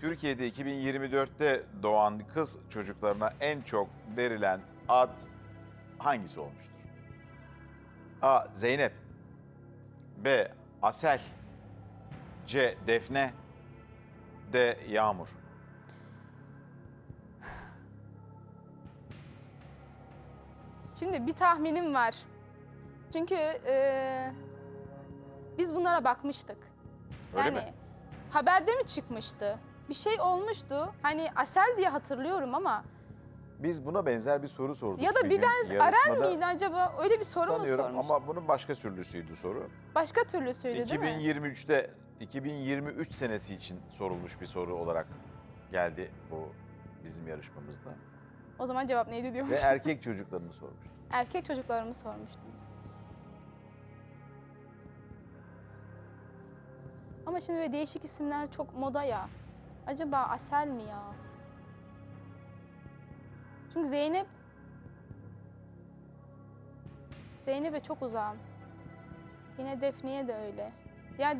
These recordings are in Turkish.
Türkiye'de 2024'te doğan kız çocuklarına en çok verilen ad hangisi olmuştur? A. Zeynep B. Asel C. Defne D. Yağmur Şimdi bir tahminim var. Çünkü e, biz bunlara bakmıştık. Öyle yani mi? haberde mi çıkmıştı? Bir şey olmuştu. Hani Asel diye hatırlıyorum ama Biz buna benzer bir soru sorduk. ya da bir benzer Arel yarışmada. miydi acaba? Öyle bir soru mu sormuş? ama bunun başka türlüsüydü soru. Başka türlüsüydü değil mi? 2023'te 2023 senesi için sorulmuş bir soru olarak geldi bu bizim yarışmamızda. O zaman cevap neydi Ve diyormuş. erkek çocuklarını sormuş. Erkek çocuklarımı sormuştunuz. Ama şimdi böyle değişik isimler çok moda ya. Acaba Asel mi ya? Çünkü Zeynep... Zeynep'e çok uzağım. Yine Defne'ye de öyle. Ya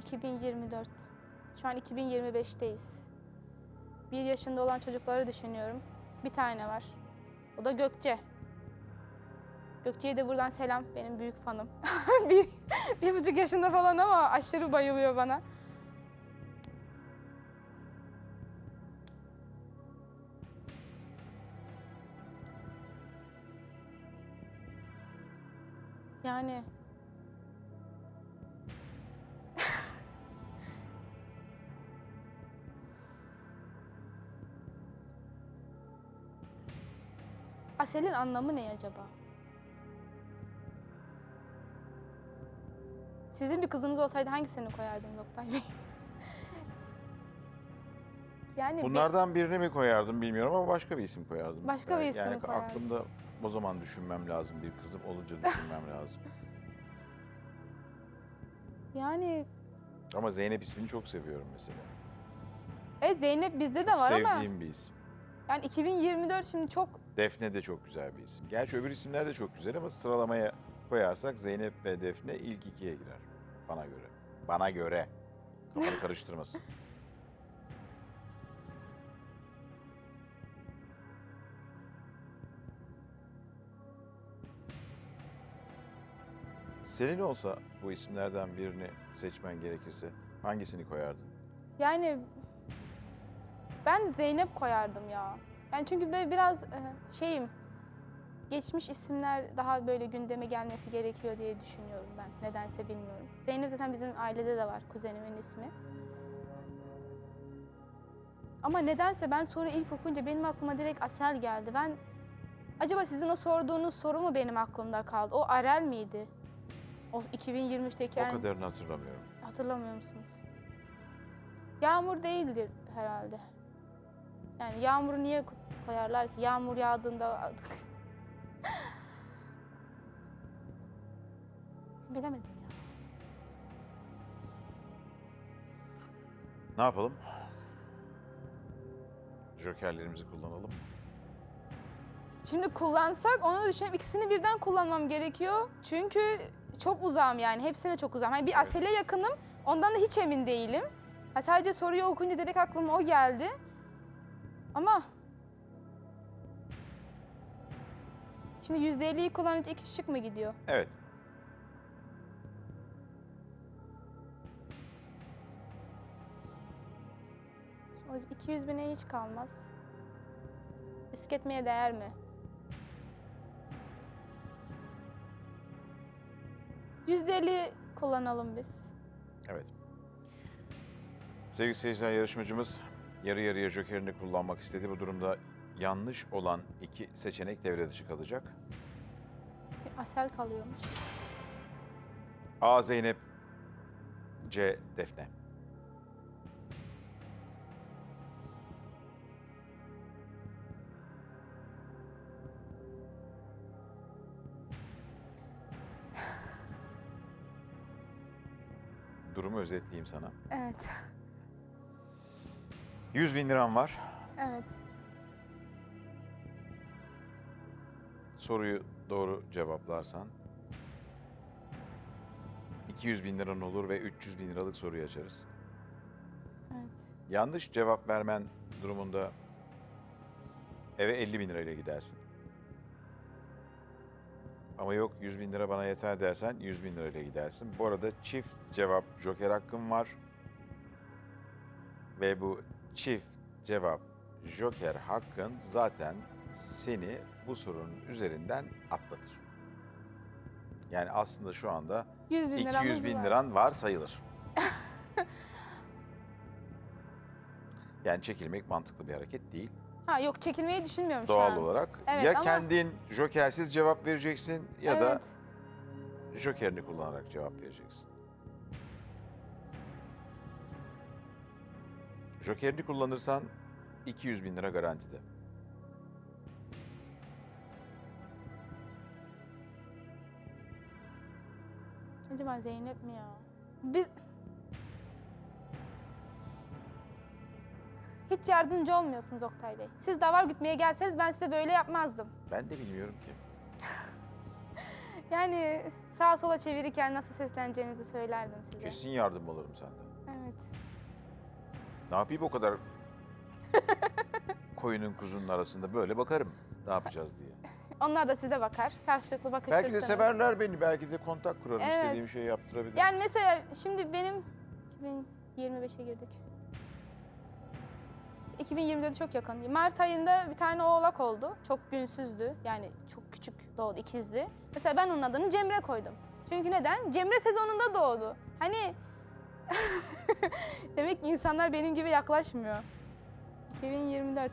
...2024. Şu an 2025'teyiz. Bir yaşında olan çocukları düşünüyorum. Bir tane var. O da Gökçe. Gökçe'ye de buradan selam. Benim büyük fanım. bir, bir buçuk yaşında falan ama aşırı bayılıyor bana. Yani Asel'in anlamı ne acaba? Sizin bir kızınız olsaydı hangisini koyardınız Oktay Bey? yani Bunlardan birini mi koyardım bilmiyorum ama başka bir isim koyardım. Başka bir isim yani koyardın. aklımda o zaman düşünmem lazım. Bir kızım olunca düşünmem lazım. yani Ama Zeynep ismini çok seviyorum mesela. evet Zeynep bizde de var ama Sevdiğim bir isim. yani 2024 şimdi çok Defne de çok güzel bir isim. Gerçi öbür isimler de çok güzel ama sıralamaya koyarsak Zeynep ve Defne ilk ikiye girer. Bana göre. Bana göre. Kafanı karıştırmasın. Senin olsa bu isimlerden birini seçmen gerekirse hangisini koyardın? yani ben Zeynep koyardım ya. Yani çünkü böyle biraz e, şeyim geçmiş isimler daha böyle gündeme gelmesi gerekiyor diye düşünüyorum ben. Nedense bilmiyorum. Zeynep zaten bizim ailede de var kuzenimin ismi. Ama nedense ben soru ilk okuyunca benim aklıma direkt Asel geldi. Ben acaba sizin o sorduğunuz soru mu benim aklımda kaldı? O Arel miydi? O 2023'teki O en- kadarını hatırlamıyorum. Hatırlamıyor musunuz? Yağmur değildir herhalde. Yani yağmuru niye ko- koyarlar ki? Yağmur yağdığında... Bilemedim ya. Ne yapalım? Jokerlerimizi kullanalım? Şimdi kullansak onu düşünüyorum. İkisini birden kullanmam gerekiyor. Çünkü çok uzağım yani. Hepsine çok uzağım. Hani bir Asel'e yakınım. Ondan da hiç emin değilim. Ha, sadece soruyu okuyunca direkt aklıma o geldi. Ama... Şimdi %50'yi kullanınca iki şık mı gidiyor? Evet. O 200 bine hiç kalmaz. Risk etmeye değer mi? %50 kullanalım biz. Evet. Sevgili seyirciler yarışmacımız yarı yarıya jokerini kullanmak istedi. Bu durumda yanlış olan iki seçenek devre dışı kalacak. Asel kalıyormuş. A. Zeynep C. Defne Durumu özetleyeyim sana. Evet. 100 bin liram var. Evet. Soruyu doğru cevaplarsan 200 bin liran olur ve 300 bin liralık soruyu açarız. Evet. Yanlış cevap vermen durumunda eve 50 bin lirayla gidersin. Ama yok 100 bin lira bana yeter dersen 100 bin lirayla gidersin. Bu arada çift cevap joker hakkım var. Ve bu çift cevap joker hakkın zaten seni bu sorunun üzerinden atlatır. Yani aslında şu anda 100 bin 200 liramız bin var. liran var sayılır. yani çekilmek mantıklı bir hareket değil. Ha yok çekilmeyi düşünmüyorum şu Doğal an. olarak Evet, ya ama- kendin jokersiz cevap vereceksin ya da Evet. jokerini kullanarak cevap vereceksin. Jokerini kullanırsan 200 bin lira garantide. Acaba Zeynep mi ya? Biz... Hiç yardımcı olmuyorsunuz Oktay Bey. Siz davar gütmeye gelseniz ben size böyle yapmazdım. Ben de bilmiyorum ki. Yani sağa sola çevirirken nasıl sesleneceğinizi söylerdim size. Kesin yardım alırım senden. Evet. Ne yapayım o kadar koyunun kuzunun arasında böyle bakarım ne yapacağız diye. Onlar da size bakar. Karşılıklı bakışırsınız. Belki de severler beni, belki de kontak kurarım, Evet. istediğim şeyi yaptırabilirim. Yani mesela şimdi benim 2025'e girdik. 2024'e çok yakın. Mart ayında bir tane oğlak oldu. Çok günsüzdü. Yani çok küçük doğdu, ikizdi. Mesela ben onun adını Cemre koydum. Çünkü neden? Cemre sezonunda doğdu. Hani demek ki insanlar benim gibi yaklaşmıyor. 2024.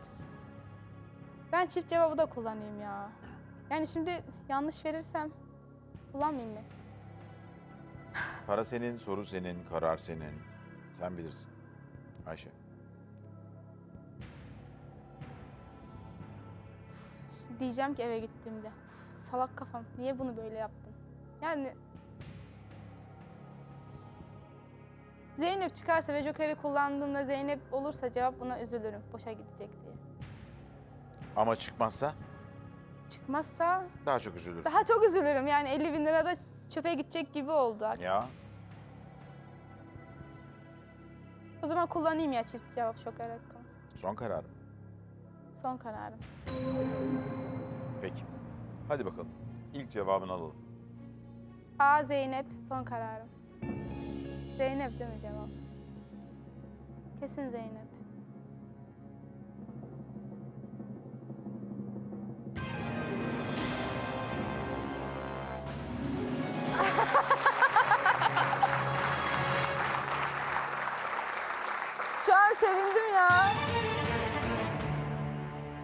Ben çift cevabı da kullanayım ya. Yani şimdi yanlış verirsem kullanmayayım mı? Para senin, soru senin, karar senin. Sen bilirsin. Ayşe. Diyeceğim ki eve gittiğimde. "Uf, salak kafam niye bunu böyle yaptım? Yani Zeynep çıkarsa ve Joker'i kullandığımda Zeynep olursa cevap buna üzülürüm. Boşa gidecek diye. Ama çıkmazsa Çıkmazsa daha çok üzülürsün. daha çok üzülürüm. Yani 50 bin lira da çöpe gidecek gibi oldu. Ya O zaman kullanayım ya çift cevap Joker hakkımı. son kararım. Son kararım. Peki. Hadi bakalım. İlk cevabını alalım. A Zeynep son kararım. Zeynep değil mi cevap? Kesin Zeynep. Şu an sevindim ya.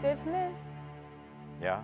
Defne. Ya